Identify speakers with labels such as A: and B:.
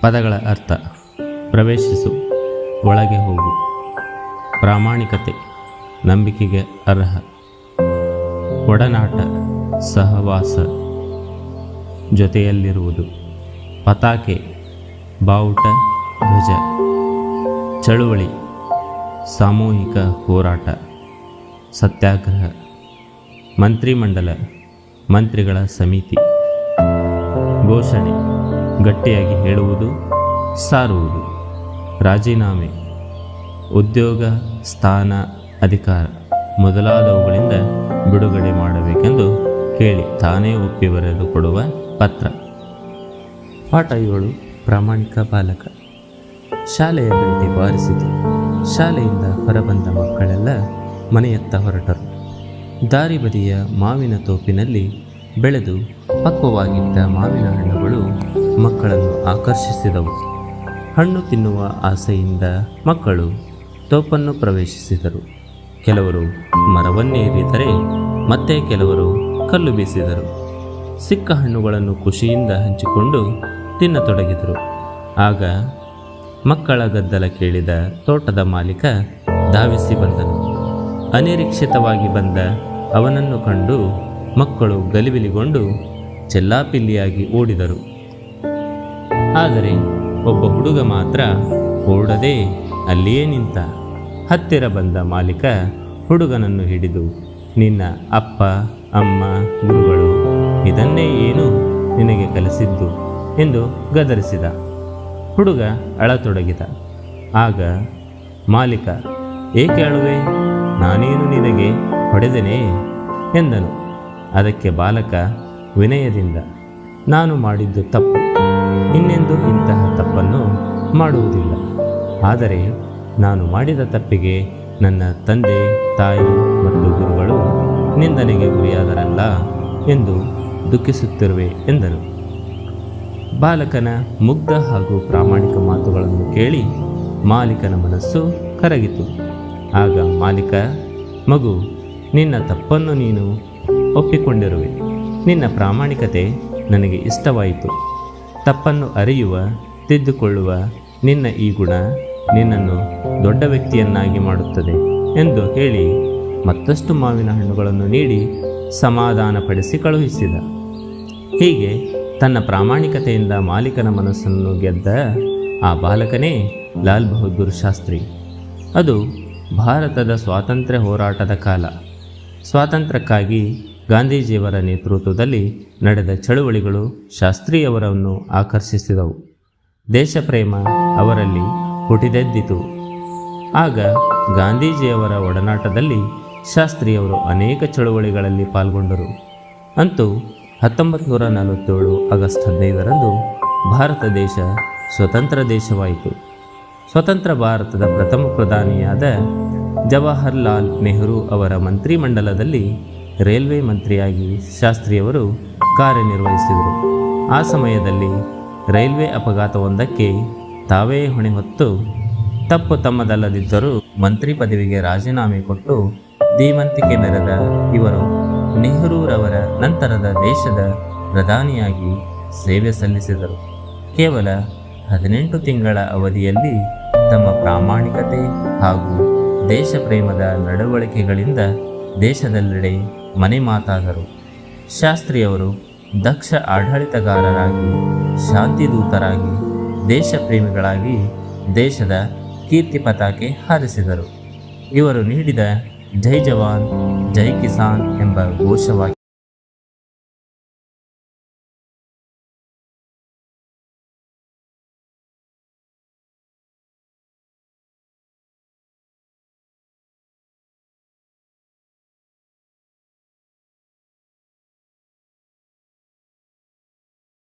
A: ಪದಗಳ ಅರ್ಥ. ಪ್ರವೇಶಿಸು, ಒಳಗೆ ಹೋಗು. ಪ್ರಾಮಾಣಿಕತೆ, ನಂಬಿಕೆಗೆ ಅರ್ಹ. ಒಡನಾಟ, ಸಹವಾಸ. ಜೊತೆಯಲ್ಲಿರುವುದು. ಪತಾಕೆ, ಬಾವುಟ, ಧ್ವಜ. ಚಳುವಳಿ, ಸಾಮೂಹಿಕ ಹೋರಾಟ. ಸತ್ಯಾಗ್ರಹ. ಮಂತ್ರಿಮಂಡಲ, ಮಂತ್ರಿಗಳ ಸಮಿತಿ. ಘೋಷಣೆ. ಗಟ್ಟಿಯಾಗಿ ಹೇಳುವುದು, ಸಾರುವುದು. ರಾಜೀನಾಮೆ, ಉದ್ಯೋಗ, ಸ್ಥಾನ, ಅಧಿಕಾರ ಮೊದಲಾದವುಗಳಿಂದ ಬಿಡುಗಡೆ ಮಾಡಬೇಕೆಂದು ಕೇಳಿ ತಾನೇ ಒಪ್ಪಿ ಬರೆದು ಕೊಡುವ ಪತ್ರ. ಪಾಠ ಇವಳು ಪ್ರಾಮಾಣಿಕ ಬಾಲಕ ಶಾಲೆಯ ಗಂಟೆ ಬಾರಿಸಿತು. ಶಾಲೆಯಿಂದ ಹೊರಬಂದ ಮಕ್ಕಳೆಲ್ಲ ಮನೆಯತ್ತ ಹೊರಟರು. ದಾರಿ ಬದಿಯ ಮಾವಿನ ತೋಪಿನಲ್ಲಿ ಬೆಳೆದು ಪಕ್ವವಾಗಿದ್ದ ಮಾವಿನ ಹಣ್ಣುಗಳು ಮಕ್ಕಳನ್ನು ಆಕರ್ಷಿಸಿದವು. ಹಣ್ಣು ತಿನ್ನುವ ಆಸೆಯಿಂದ ಮಕ್ಕಳು ತೋಪನ್ನು ಪ್ರವೇಶಿಸಿದರು. ಕೆಲವರು ಮರವನ್ನೇರಿದರೆ ಮತ್ತೆ ಕೆಲವರು ಕಲ್ಲು ಬೀಸಿದರು. ಸಿಕ್ಕ ಹಣ್ಣುಗಳನ್ನು ಖುಷಿಯಿಂದ ಹಂಚಿಕೊಂಡು ತಿನ್ನತೊಡಗಿದರು. ಆಗ ಮಕ್ಕಳ ಗದ್ದಲ ಕೇಳಿದ ತೋಟದ ಮಾಲೀಕ ಧಾವಿಸಿ ಬಂದನು. ಅನಿರೀಕ್ಷಿತವಾಗಿ ಬಂದ ಅವನನ್ನು ಕಂಡು ಮಕ್ಕಳು ಗಲಿಬಿಲಿಗೊಂಡು ಚೆಲ್ಲಾಪಿಲ್ಲಿಯಾಗಿ ಓಡಿದರು. ಆದರೆ ಒಬ್ಬ ಹುಡುಗ ಮಾತ್ರ ಓಡದೆ ಅಲ್ಲಿಯೇ ನಿಂತ ಹತ್ತಿರ ಬಂದ ಮಾಲೀಕ ಹುಡುಗನನ್ನು ಹಿಡಿದು, ನಿನ್ನ ಅಪ್ಪ, ಅಮ್ಮ, ಗುರುಗಳು ಇದನ್ನೇ ಏನು ನಿನಗೆ ಕಲಿಸಿದ್ದು? ಎಂದು ಗದರಿಸಿದ. ಹುಡುಗ ಅಳತೊಡಗಿದ. ಆಗ ಮಾಲೀಕ, ಏಕೆ ಅಳುವೆ? ನಾನೇನು ನಿನಗೆ ಹೊಡೆದನೇ? ಎಂದನು. ಅದಕ್ಕೆ ಬಾಲಕ ವಿನಯದಿಂದ ನಾನು ಮಾಡಿದ್ದು ತಪ್ಪು. ಇನ್ನೆಂದು ಇಂತಹ ತಪ್ಪನ್ನು ಮಾಡುವುದಿಲ್ಲ. ಆದರೆ ನಾನು ಮಾಡಿದ ತಪ್ಪಿಗೆ ನನ್ನ ತಂದೆ, ತಾಯಿ ಮತ್ತು ಗುರುಗಳು ನಿಂದನೆಗೆ ಗುರಿಯಾದರಲ್ಲ ಎಂದು ದುಃಖಿಸುತ್ತಿರುವೆ ಎಂದನು ಬಾಲಕನ ಮುಗ್ಧ ಹಾಗೂ ಪ್ರಾಮಾಣಿಕ ಮಾತುಗಳನ್ನು ಕೇಳಿ ಮಾಲೀಕನ ಮನಸ್ಸು ಕರಗಿತು. ಆಗ ಮಾಲೀಕ, ಮಗು, ನಿನ್ನ ತಪ್ಪನ್ನು ನೀನು ಒಪ್ಪಿಕೊಂಡಿರುವೆ. ನಿನ್ನ ಪ್ರಾಮಾಣಿಕತೆ ನನಗೆ ಇಷ್ಟವಾಯಿತು. ತಪ್ಪನ್ನು ಅರಿಯುವ, ತಿದ್ದುಕೊಳ್ಳುವ ನಿನ್ನ ಈ ಗುಣ ನಿನ್ನನ್ನು ದೊಡ್ಡ ವ್ಯಕ್ತಿಯನ್ನಾಗಿ ಮಾಡುತ್ತದೆ ಎಂದು ಹೇಳಿ ಮತ್ತಷ್ಟು ಮಾವಿನ ಹಣ್ಣುಗಳನ್ನು ನೀಡಿ ಸಮಾಧಾನಪಡಿಸಿ ಕಳುಹಿಸಿದ. ಹೀಗೆ ತನ್ನ ಪ್ರಾಮಾಣಿಕತೆಯಿಂದ ಮಾಲೀಕನ ಮನಸ್ಸನ್ನು ಗೆದ್ದ ಆ ಬಾಲಕನೇ ಲಾಲ್ ಬಹದ್ದೂರ್ ಶಾಸ್ತ್ರಿ. ಅದು ಭಾರತದ ಸ್ವಾತಂತ್ರ್ಯ ಹೋರಾಟದ ಕಾಲ. ಸ್ವಾತಂತ್ರ್ಯಕ್ಕಾಗಿ ಗಾಂಧೀಜಿಯವರ ನೇತೃತ್ವದಲ್ಲಿ ನಡೆದ ಚಳುವಳಿಗಳು ಶಾಸ್ತ್ರಿಯವರನ್ನು ಆಕರ್ಷಿಸಿದವು. ದೇಶಪ್ರೇಮ ಅವರಲ್ಲಿ ಹುಟ್ಟಿದೆದ್ದಿತು. ಆಗ ಗಾಂಧೀಜಿಯವರ ಒಡನಾಟದಲ್ಲಿ ಶಾಸ್ತ್ರಿಯವರು ಅನೇಕ ಚಳುವಳಿಗಳಲ್ಲಿ ಪಾಲ್ಗೊಂಡರು. ಅಂತೂ ಹತ್ತೊಂಬತ್ತು ನೂರ ನಲವತ್ತೇಳು ಆಗಸ್ಟ್ ಹದಿನೈದರಂದು ಭಾರತ ದೇಶ ಸ್ವತಂತ್ರ ದೇಶವಾಯಿತು. ಸ್ವತಂತ್ರ ಭಾರತದ ಪ್ರಥಮ ಪ್ರಧಾನಿಯಾದ ಜವಾಹರ್ಲಾಲ್ ನೆಹರು ಅವರ ಮಂತ್ರಿಮಂಡಲದಲ್ಲಿ ರೈಲ್ವೆ ಮಂತ್ರಿಯಾಗಿ ಶಾಸ್ತ್ರಿಯವರು ಕಾರ್ಯನಿರ್ವಹಿಸಿದರು. ಆ ಸಮಯದಲ್ಲಿ ರೈಲ್ವೆ ಅಪಘಾತವೊಂದಕ್ಕೆ ತಾವೇ ಹೊಣೆ ಹೊತ್ತು ತಪ್ಪು ತಮ್ಮದಲ್ಲದಿದ್ದರೂ ಮಂತ್ರಿ ಪದವಿಗೆ ರಾಜೀನಾಮೆ ಕೊಟ್ಟು ಧೀಮಂತಿಕೆ ಮೆರೆದ ಇವರು ನೆಹರೂರವರ ನಂತರದ ದೇಶದ ಪ್ರಧಾನಿಯಾಗಿ ಸೇವೆ ಸಲ್ಲಿಸಿದರು. ಕೇವಲ ಹದಿನೆಂಟು ತಿಂಗಳ ಅವಧಿಯಲ್ಲಿ ತಮ್ಮ ಪ್ರಾಮಾಣಿಕತೆ ಹಾಗೂ ದೇಶ ಪ್ರೇಮದ ನಡವಳಿಕೆಗಳಿಂದ ದೇಶದೆಲ್ಲೆಡೆ ಮನೆ ಮಾತಾದರು. ಶಾಸ್ತ್ರಿಯವರು ದಕ್ಷ ಆಡಳಿತಗಾರರಾಗಿ, ಶಾಂತಿದೂತರಾಗಿ ದೇಶ ಪ್ರೇಮಿಗಳಾಗಿ ದೇಶದ ಕೀರ್ತಿ ಪತಾಕೆ ಹಾರಿಸಿದರು. ಇವರು ನೀಡಿದ ಜೈ ಜವಾನ್, ಜೈ ಕಿಸಾನ್ ಎಂಬ ಘೋಷವಾಕ್ಯ